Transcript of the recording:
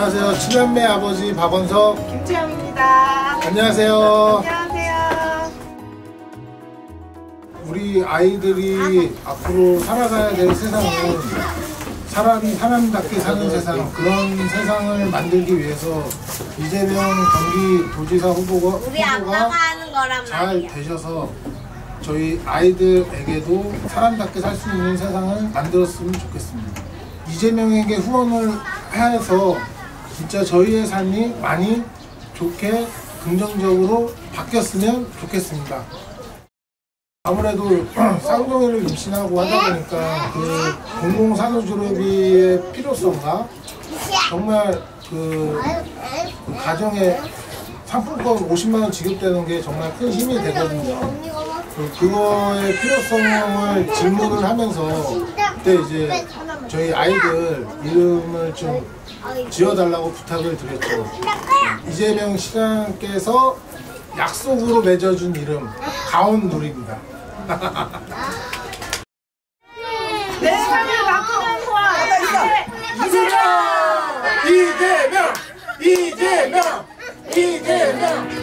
안녕하세요. 친남매 아버지 박원석. 김채영입니다. 안녕하세요. 안녕하세요. 우리 아이들이 앞으로 살아가야 될 세상은 사람이 사람답게 사는 세상 그런 세상을 만들기 위해서 이재명 경기도지사 후보가, 우리 아빠가 후보가 하는 거란 잘 말이야. 되셔서 저희 아이들에게도 사람답게 살 수 있는 세상을 만들었으면 좋겠습니다. 이재명에게 후원을 해서 진짜 저희의 삶이 많이 좋게 긍정적으로 바뀌었으면 좋겠습니다. 아무래도 쌍둥이를 임신하고 하다 보니까 그 공공산후조리비의 필요성과 정말 그, 그 가정에 상품권 50만 원 지급되는 게 정말 큰 힘이 되거든요. 그- 그거의 필요성을 질문을 하면서 그때 이제 저희 아이들 이름을 좀 지어달라고 부탁을 드렸죠. 이재명 시장께서 약속으로 맺어준 이름 가온누리입니다. 내 삶을 바꾸는 소원. 이재명! 이재명! 이재명! 이재명!